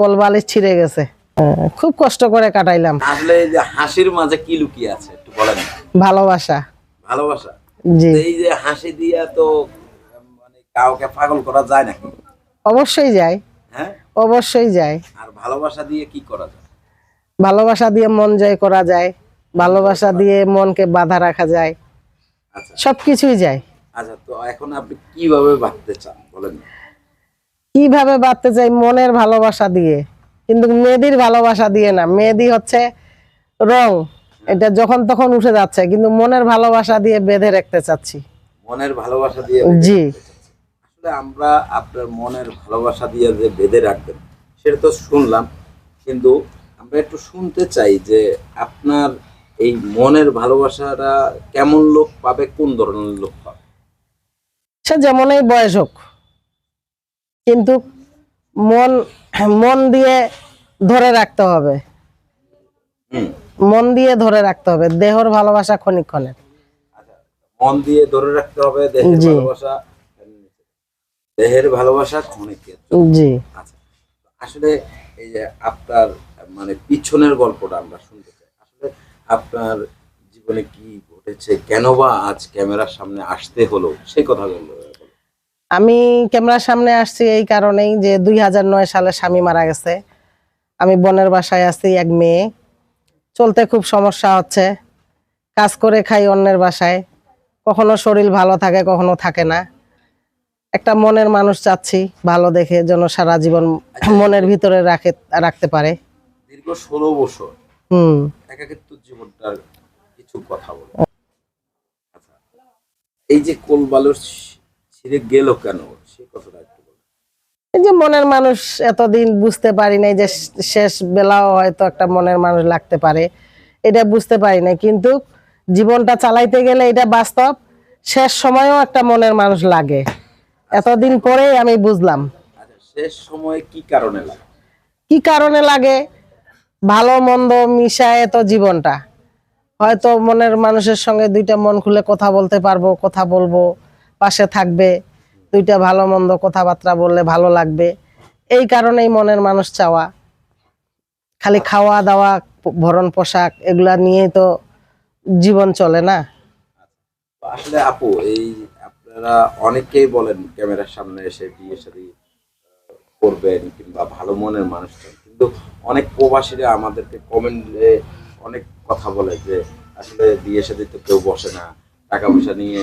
কলবালিশ ছিঁড়ে গেছে। হ্যাঁ, খুব কষ্ট করে কাটাইলাম। আসলে এই যে হাসির মাঝে কি লুকিয়ে আছে একটু বলেন। ভালোবাসা। ভালোবাসা? জি। এই যে হাসি দিয়া তো মানে কাউকে পাগল করা যায় নাকি? অবশ্যই যায়। হ্যাঁ? অবশ্যই যায়। আর ভালোবাসা দিয়ে কি করা যায়? ভালোবাসা দিয়ে মন জয় করা যায়। ভালোবাসা দিয়ে মনকে বাধা রাখা যায়। আচ্ছা। সবকিছুই যায়। আচ্ছা তো এখন আপনি কীভাবে ভাবতে চান বলেন। না। কীভাবে বাঁধতে চাই মনের ভালোবাসা দিয়ে? কিন্তু মেয়েদির ভালোবাসা দিয়ে না। মেয়েদি হচ্ছে রং। এটা যখন তখন উঠে যাচ্ছে কিন্তু মনের ভালোবাসা দিয়ে বেঁধে রাখতে চাচ্ছি। মনের ভালোবাসা দিয়ে জি। আসলে আমরা আপনার মনের ভালোবাসা দিয়ে যে বেঁধে রাখবেন সেটা তো শুনলাম কিন্তু আমরা একটু শুনতে চাই যে আপনার এই মনের ভালোবাসাটা কেমন লোক পাবে কোন ধরনের লোক পাবে? সে যেমনই বয়স হোক। কিন্তু মন মন দিয়ে ধরে রাখতে হবে। মন দিয়ে ধরে রাখতে হবে। দেহর ভালোবাসা ক্ষণিক্ষণের আচ্ছা মন দিয়ে ধরে রাখতে হবে দেহের ভালোবাসা দেহের ভালোবাসা ক্ষণিকের জি। আচ্ছা আসলে এই যে আপনার মানে পিছনের গল্পটা আমরা শুনতে চাই। আসলে আপনার জীবনে কি ঘটেছে? কেন বা আজ ক্যামেরার সামনে আসতে হলো? সেই কথা বলল আমি ক্যামেরার সামনে আসছি এই কারণেই যে দুই হাজার নয় সালে স্বামী মারা গেছে। আমি বোনের বাসায় আছি এক মেয়ে। চলতে খুব সমস্যা হচ্ছে। কাজ করে খাই অন্যের বাসায়। কখনো শরীর ভালো থাকে কখনো থাকে না। একটা মনের মানুষ চাচ্ছি ভালো দেখে যেন সারা জীবন মনের ভিতরে রাখে রাখতে পারে। দীর্ঘ ষোলো বছর হুম। একাকিত্ব জীবনটার কিছু কথা বলো। আচ্ছা এই যে কোল বালুর ছিঁড়ে গেল কেন? সেই কথাটা একটু এই যে মনের মানুষ এতদিন বুঝতে পারি নাই যে শেষ বেলাও হয়তো একটা মনের মানুষ লাগতে পারে। এটা বুঝতে পারি নাই কিন্তু জীবনটা চালাইতে গেলে এটা বাস্তব। শেষ সময়ও একটা মনের মানুষ লাগে। এতদিন পরেই আমি বুঝলাম। আচ্ছা শেষ সময়ে কি কারণে লাগে? কি কারণে লাগে? ভালো মন্দ মিশায় তো জীবনটা। হয়তো মনের মানুষের সঙ্গে দুইটা মন খুলে কথা বলতে পারব কথা বলব। পাশে থাকবে, দুইটা ভালো মন্দ কথাবার্তা বললে ভালো লাগবে। এই কারণেই মনের মানুষ চাওয়া। খালি খাওয়া দাওয়া, ভরণ পোশাক এগুলা নিয়েই তো জীবন চলে না? আসলে আপু, এই আপনারা অনেকেই বলেন ক্যামেরার সামনে এসে বিয়ে শাদী করবেন কিংবা ভালো মনের মানুষ কিন্তু অনেক প্রবাসীরা আমাদেরকে কমেন্টে অনেক কথা বলে যে, আসলে বিয়ে শাদী তো কেউ বসে না, টাকা পয়সা নিয়ে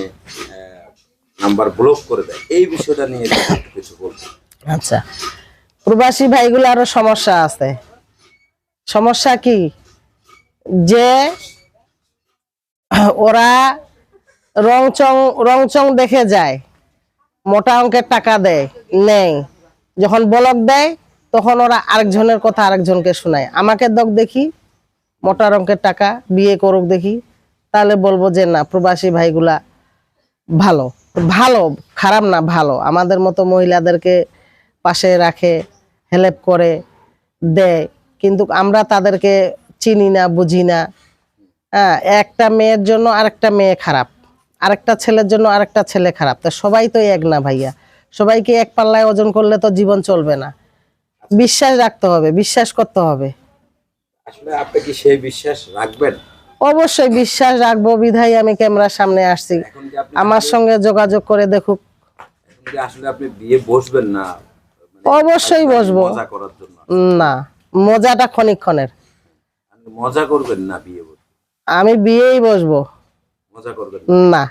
নাম্বার ব্লক করে দেয়। এই বিষয়টা নিয়ে কিছু বলবেন আচ্ছা। প্রবাসী ভাইগুলো আরও সমস্যা আছে। সমস্যা কি? যে ওরা রংচং রংচং দেখে যায়, মোটা অঙ্কের টাকা দেয় নেই যখন বলক দেয়, তখন ওরা আরেকজনের কথা আরেকজনকে শোনায়। আমাকে দক দেখি, মোটা অঙ্কের টাকা, বিয়ে করুক দেখি। তাহলে বলব যে না, প্রবাসী ভাইগুলা ভালো। ভালো, খারাপ না ভালো। আমাদের মতো মহিলাদেরকে পাশে রাখে হেল্প করে, দেয়। কিন্তু আমরা তাদেরকে চিনি না, বুঝি না। হ্যাঁ একটা মেয়ের জন্য আরেকটা মেয়ে খারাপ, আরেকটা ছেলের জন্য আরেকটা ছেলে খারাপ। তা সবাই তো এক না ভাইয়া। সবাইকে এক পাল্লায় ওজন করলে তো জীবন চলবে না। বিশ্বাস রাখতে হবে, বিশ্বাস করতে হবে। আসলে আপনি কি সেই বিশ্বাস রাখবেন? অবশ্যই বিশ্বাস রাখব বিধায় আমি ক্যামেরার সামনে আসছি। আমার সঙ্গে যোগাযোগ করে দেখুক। এখন কি আসলে আপনি বিয়ে বসবেন না মানে অবশ্যই বসবো। মজা করার জন্য না মজাটা ক্ষণিক্ষণের। মজা করবেন না বিয়ে আমি বিয়েই বসবো। মজা করবেন না।